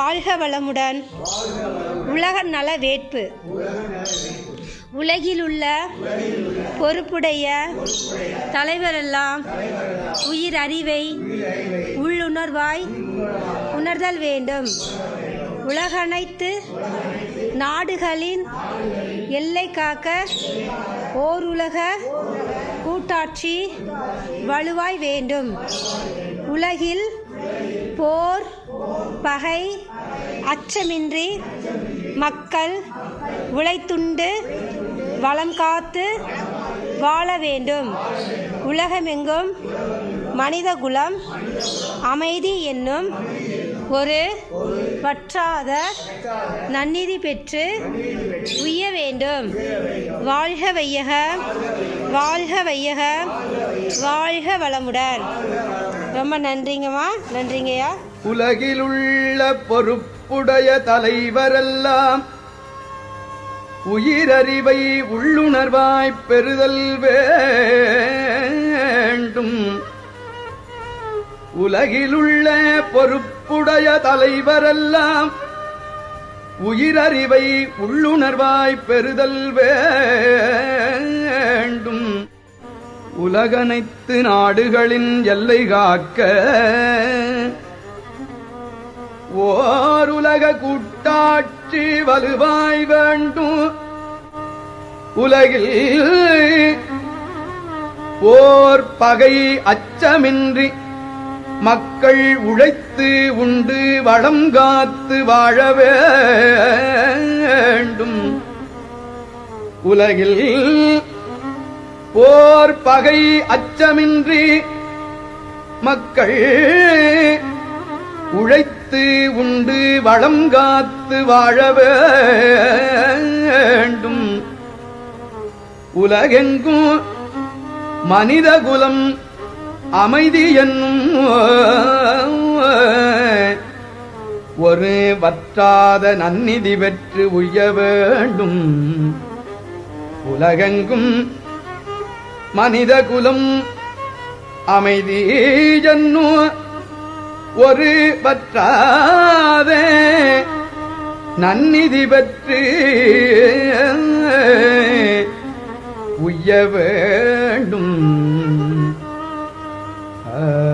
வாழ்க வளமுடன். உலக நல வேட்பு. உலகிலுள்ள பொறுப்புடைய தலைவரெல்லாம் உயிர் அறிவை உள்ளுணர்வாய் உணர்தல் வேண்டும். உலகனைத்து நாடுகளின் எல்லை காக்க ஓர் உலக கூட்டாட்சி வலுவாய் வேண்டும். உலகில் போர் பகை அச்சமின்றி மக்கள் உழைத்துண்டு வளம் காத்து வாழ வேண்டும். உலகமெங்கும் மனிதகுலம் அமைதி என்னும் ஒரு வற்றாத நன்னிதி பெற்று உய்ய வேண்டும். வாழ்க வையக வாழ்க வையக வாழ்க வளமுடன். ரொம்ப நன்றிங்கம்மா. நன்றிங்கய்யா. உலகிலுள்ள பொறுப்புடைய தலைவரெல்லாம் உயிரறிவை உள்ளுணர்வாய் பெறுதல் வேண்டும். உலகிலுள்ள பொறுப்பு பொறுப்புடைய தலைவரெல்லாம் உயிரறிவை உள்ளுணர்வாய் பெறுதல் வேண்டும். உலகனைத்து நாடுகளின் எல்லை காக்க ஓர் உலக கூட்டாட்சி வலுவாய் வேண்டும். உலகில் ஓர் பகை அச்சமின்றி மக்கள் உழைத்து உண்டு வளம் காத்து வாழ வேண்டும். உலகில் போர் பகை அச்சமின்றி மக்கள் உழைத்து உண்டு வளம் காத்து வாழ வேண்டும். உலகெங்கும் மனித குலம் அமைதி என்னும் ஒரு வற்றாத நன்னிதி பெற்று உய்ய வேண்டும். உலகெங்கும் மனித குலம் அமைதி ஜன்னு ஒரு வற்றாத நன்னிதி பெற்று உய்ய வேண்டும். uh,